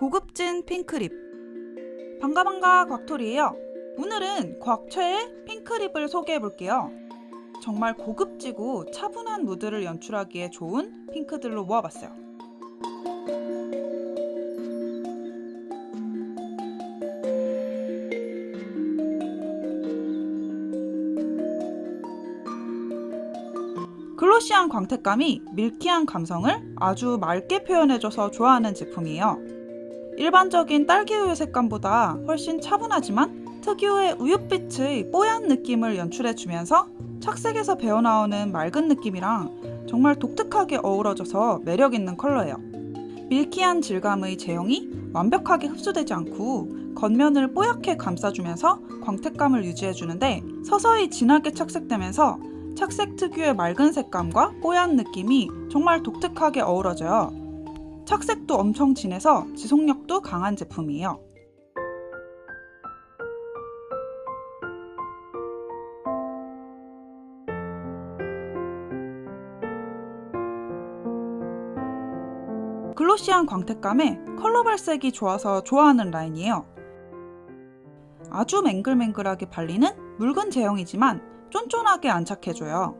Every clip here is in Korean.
고급진 핑크립. 반가 반가 곽토리예요. 오늘은 곽최의 핑크립을 소개해 볼게요. 정말 고급지고 차분한 무드를 연출하기에 좋은 핑크들로 모아봤어요. 글로시한 광택감이 밀키한 감성을 아주 맑게 표현해줘서 좋아하는 제품이에요. 일반적인 딸기우유 색감보다 훨씬 차분하지만 특유의 우윳빛의 뽀얀 느낌을 연출해주면서 착색에서 배어나오는 맑은 느낌이랑 정말 독특하게 어우러져서 매력있는 컬러예요. 밀키한 질감의 제형이 완벽하게 흡수되지 않고 겉면을 뽀얗게 감싸주면서 광택감을 유지해주는데 서서히 진하게 착색되면서 착색 특유의 맑은 색감과 뽀얀 느낌이 정말 독특하게 어우러져요. 착색도 엄청 진해서 지속력도 강한 제품이에요. 글로시한 광택감에 컬러 발색이 좋아서 좋아하는 라인이에요. 아주 맹글맹글하게 발리는 묽은 제형이지만 쫀쫀하게 안착해줘요.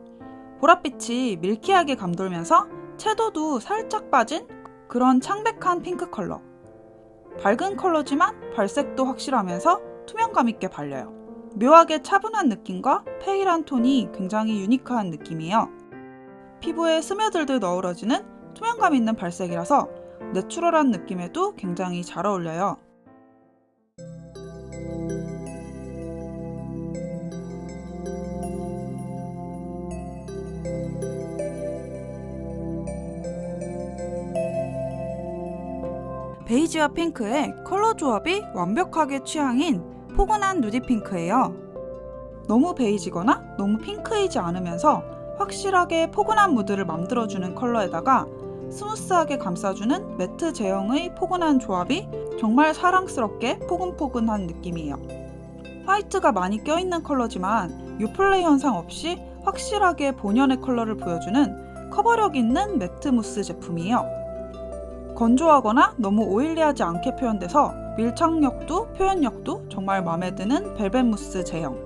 보랏빛이 밀키하게 감돌면서 채도도 살짝 빠진 그런 창백한 핑크 컬러. 밝은 컬러지만 발색도 확실하면서 투명감 있게 발려요. 묘하게 차분한 느낌과 페일한 톤이 굉장히 유니크한 느낌이에요. 피부에 스며들듯 어우러지는 투명감 있는 발색이라서 내추럴한 느낌에도 굉장히 잘 어울려요. 베이지와 핑크의 컬러 조합이 완벽하게 취향인 포근한 누디 핑크예요. 너무 베이지거나 너무 핑크이지 않으면서 확실하게 포근한 무드를 만들어주는 컬러에다가 스무스하게 감싸주는 매트 제형의 포근한 조합이 정말 사랑스럽게 포근포근한 느낌이에요. 화이트가 많이 껴있는 컬러지만 유플레 현상 없이 확실하게 본연의 컬러를 보여주는 커버력 있는 매트 무스 제품이에요. 건조하거나 너무 오일리하지 않게 표현돼서 밀착력도 표현력도 정말 마음에 드는 벨벳 무스 제형.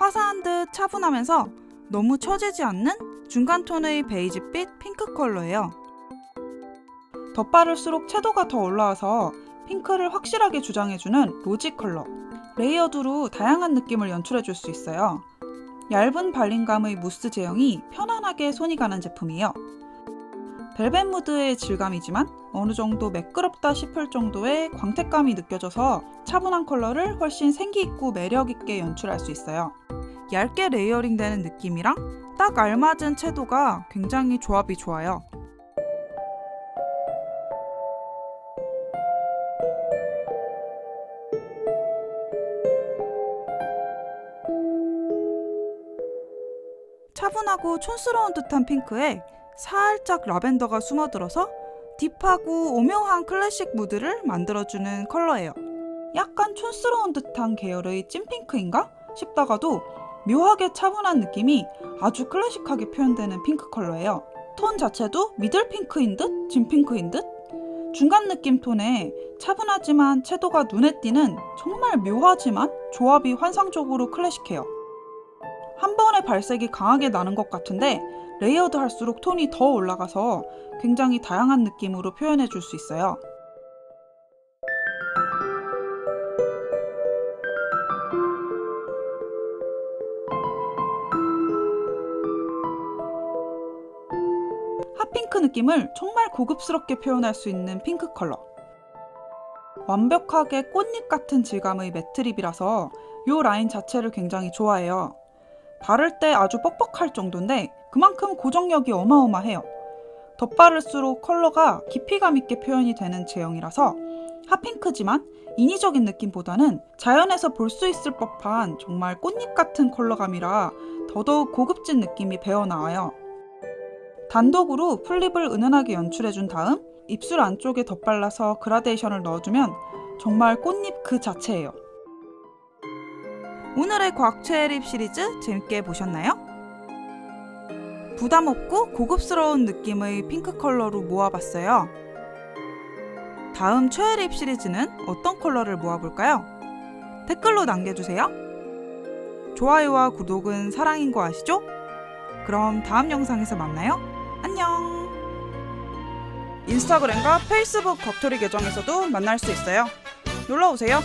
화사한 듯 차분하면서 너무 처지지 않는 중간 톤의 베이지빛 핑크 컬러예요. 덧바를수록 채도가 더 올라와서 핑크를 확실하게 주장해주는 로지 컬러. 레이어드로 다양한 느낌을 연출해줄 수 있어요. 얇은 발림감의 무스 제형이 편안하게 손이 가는 제품이에요. 벨벳 무드의 질감이지만 어느 정도 매끄럽다 싶을 정도의 광택감이 느껴져서 차분한 컬러를 훨씬 생기있고 매력있게 연출할 수 있어요. 얇게 레이어링 되는 느낌이랑 딱 알맞은 채도가 굉장히 조합이 좋아요. 차분하고 촌스러운 듯한 핑크에 살짝 라벤더가 숨어들어서 딥하고 오묘한 클래식 무드를 만들어주는 컬러예요. 약간 촌스러운 듯한 계열의 찐핑크인가 싶다가도 묘하게 차분한 느낌이 아주 클래식하게 표현되는 핑크 컬러예요. 톤 자체도 미들 핑크인 듯 진 핑크인 듯 중간 느낌 톤에 차분하지만 채도가 눈에 띄는 정말 묘하지만 조합이 환상적으로 클래식해요. 한 번에 발색이 강하게 나는 것 같은데 레이어드 할수록 톤이 더 올라가서 굉장히 다양한 느낌으로 표현해 줄 수 있어요. 느낌을 정말 고급스럽게 표현할 수 있는 핑크 컬러. 완벽하게 꽃잎 같은 질감의 매트립이라서 이 라인 자체를 굉장히 좋아해요. 바를 때 아주 뻑뻑할 정도인데 그만큼 고정력이 어마어마해요. 덧바를수록 컬러가 깊이감 있게 표현이 되는 제형이라서 핫핑크지만 인위적인 느낌보다는 자연에서 볼 수 있을 법한 정말 꽃잎 같은 컬러감이라 더더욱 고급진 느낌이 배어나와요. 단독으로 플립을 은은하게 연출해준 다음 입술 안쪽에 덧발라서 그라데이션을 넣어주면 정말 꽃잎 그 자체예요. 오늘의 최애립 시리즈 재밌게 보셨나요? 부담 없고 고급스러운 느낌의 핑크 컬러로 모아봤어요. 다음 최애립 시리즈는 어떤 컬러를 모아볼까요? 댓글로 남겨주세요. 좋아요와 구독은 사랑인 거 아시죠? 그럼 다음 영상에서 만나요. 안녕! 인스타그램과 페이스북 겉토리 계정에서도 만날 수 있어요. 놀러오세요.